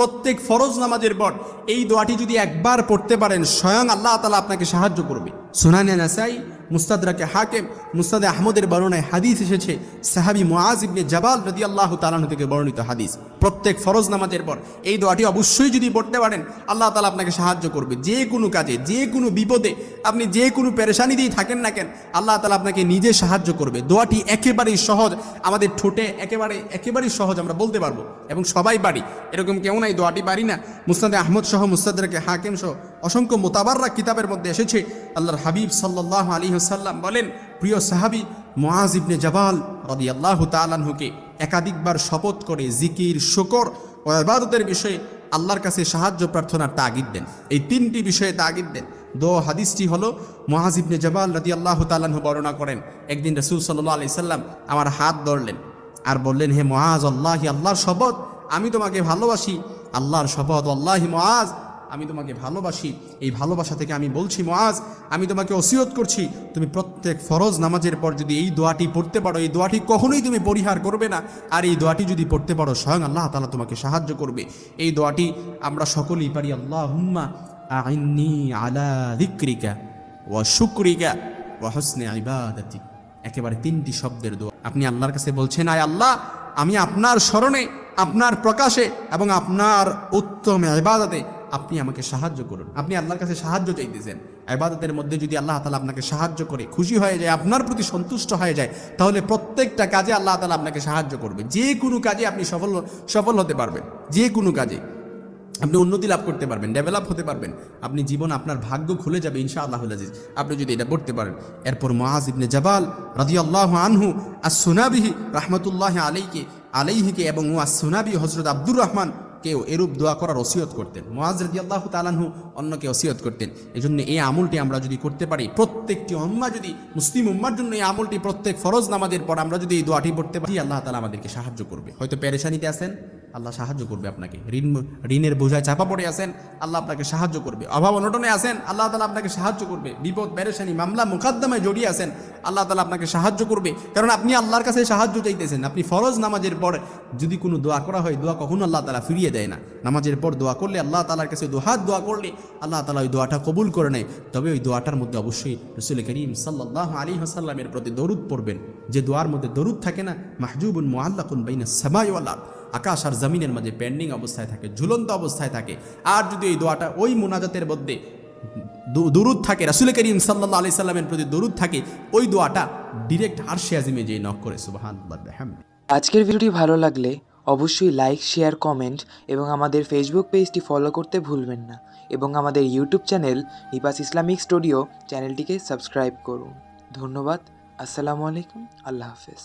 প্রত্যেক ফরজ নামাজের পর এই দোয়াটি যদি একবার পড়তে পারেন, স্বয়ং আল্লাহ তালা আপনাকে সাহায্য করবে। সুনানিয়া নাসাই, মুস্তাদরাকে হাকেম, মুস্তাদে আহমদের বর্ণনায় হাদিস এসেছে, সাহাবি ইবনে জাবাল রদি আল্লাহ তালান থেকে বর্ণিত হাদিস। প্রত্যেক ফরজ নামাজের পর এই দোয়াটি অবশ্যই যদি পড়তে পারেন, আল্লাহ তালা আপনাকে সাহায্য করবে। যে কোনো কাজে, যে কোনো বিপদে, আপনি যে কোনো পেরেশানিতেই থাকেন না কেন, আল্লাহ তালা আপনাকে নিজে সাহায্য করবে। দোয়াটি একেবারেই সহজ, আমাদের ঠোঁটে একেবারে, একেবারেই সহজ আমরা বলতে পারব এবং সবাই পারি। এরকম কেউ নাই, দোয়াটি পারি না। মুস্তাদে আহমদ সহ মুস্তাদকে হাকেম সহ, অসংখ্য মোতাবাররা কিতাবের মধ্যে এসেছে। আল্লাহর হাবিব সাল্লাহ আলী সাল্লাম বলেন, প্রিয় সাহাবি মোয়াজ ইবনে জাবাল রদি আল্লাহ তালানহুকে একাধিকবার শপথ করে জিকির, শকর ও আবাদতের বিষয়ে আল্লাহর কাছে সাহায্য প্রার্থনার তাগিদ দেন। এই তিনটি বিষয়ে তাগিদ দেন। দো হাদিসটি হলো মোয়াজ ইবনে জবাল রদি আল্লাহ তালানহু বর্ণনা করেন, একদিন রসুল সাল্লাহ আলি সাল্লাম আমার হাত ধরলেন আর বললেন, হে মহাজ আল্লাহি আল্লাহর শপথ, আমি তোমাকে ভালোবাসি। আল্লাহর শপথ আল্লাহি মহাজ আমি তোমাকে ভালোবাসি, এই ভালোবাসা থেকে আমি বলছি মহাজ আমি তোমাকে ওসিয়ত করছি, তুমি প্রত্যেক ফরজ নামাজের পর যদি এই দোয়াটি পড়তে পারো, এই দোয়াটি কখনোই তুমি পরিহার করবে না। আর এই দোয়াটি যদি পড়তে পারো, স্বয়ং আল্লাহ তালা তোমাকে সাহায্য করবে। এই দোয়াটি আমরা সকলেই পারি আল্লাহ হুম্মা আইন্নি আলা দিক্রিকা ও শুক্রিকা ও হসনে ইবাদাতি। একেবারে তিনটি শব্দের দোয়া। আপনি আল্লাহর কাছে বলছেন, আয় আল্লাহ, আমি আপনার স্মরণে, আপনার প্রকাশে এবং আপনার উত্তম ইবাদতে আপনি আমাকে সাহায্য করুন। আপনি আল্লাহর কাছে সাহায্য চাইতেছেন। ইবাদতের মধ্যে যদি আল্লাহ তালা আপনাকে সাহায্য করে, খুশি হয়ে যায়, আপনার প্রতি সন্তুষ্ট হয়ে যায়, তাহলে প্রত্যেকটা কাজে আল্লাহ তালা আপনাকে সাহায্য করবে। যে কোনো কাজে আপনি সফল সফল হতে পারবেন। যে কোনো কাজে। আপনি উন্নতি লাভ করতে পারবেন ডেভেলপ হতে পারবেন। আপনি জীবন আপনার ভাগ্য খুলে যাবে ইনশা আল্লাহ আজিজ। আপনি যদি এটা পড়তে পারেন। এরপর মহাজ ইবনে জাবাল রাজি আল্লাহ আনহু আর সোনাবিহি রহমতুল্লাহ আলাইকে আলাইহিকে এবং আর সোনাবি হজরত আব্দুর রহমান কেউ এরূপ দোয়া করার ওসিয়ত করতেন। মহাজ রাজি আল্লাহ তালানহু অন্যকে ওসিয়ত করতেন। এই জন্য এই আমলটি আমরা যদি করতে পারি, প্রত্যেকটি উম্মা যদি, মুসলিম উম্মার জন্য এই আমলটি প্রত্যেক ফরজ নামাজের পর আমরা যদি এই দোয়াটি পড়তে পারি, আল্লাহ তালা আমাদেরকে সাহায্য করবে। হয়তো পেরেশানিতে আছেন? আল্লাহ সাহায্য করবে আপনাকে। ঋণ, ঋণের বোঝায় চাপা পড়ে আছেন, আল্লাহ আপনাকে সাহায্য করবে। অভাব অনটনে আছেন, আল্লাহ তালা আপনাকে সাহায্য করবে। বিপদ পেরেশানি মামলা, মোকদ্দমায় জড়িয়ে আছেন, আল্লাহ তালা আপনাকে সাহায্য করবে। কারণ আপনি আল্লাহর কাছে সাহায্য চাইতেছেন। আপনি ফরজ নামাজের পর যদি কোনো দোয়া করা হয়, দোয়া কখনো আল্লাহ তালা ফিরিয়ে দেয় না। নামাজের পর দোয়া করলে আল্লাহ তালার কাছে দোহাত দোয়া করলে আল্লাহ তালা ওই দোয়াটা কবুল করে নেয়। তবে ওই দোয়াটার মধ্যে অবশ্যই রসুল করিম সাল্লাহ আলী হাসাল্লামের প্রতি দরুদ পড়বেন। যে দোয়ার মধ্যে দরুদ থাকে না, মাহজুবুন মোয়াল্লাকুন বাইনা সামাইওয়াল্লাহ আকাশ আর জমিনের মাঝে পেন্ডিং অবস্থায় থাকে, ঝুলন্ত অবস্থায় থাকে। আর যদি এই দোয়াটা ওই মোনাজাতের মধ্যে দুরুদ থাকে, রাসুল করিম সাল্লাহ আলি সাল্লামের প্রতি দরুদ থাকে, ওই দোয়াটা ডিরেক্ট আরশে আজিমে যেয়ে নক করে সুবাহান আজকের ভিডিওটি ভালো লাগলে অবশ্যই লাইক, শেয়ার, কমেন্ট এবং আমাদের ফেসবুক পেজটি ফলো করতে ভুলবেন না এবং আমাদের ইউটিউব চ্যানেল নিপাস ইসলামিক স্টুডিও চ্যানেলটিকে সাবস্ক্রাইব করুন। ধন্যবাদ, আসসালামু আলাইকুম, আল্লাহ হাফেজ।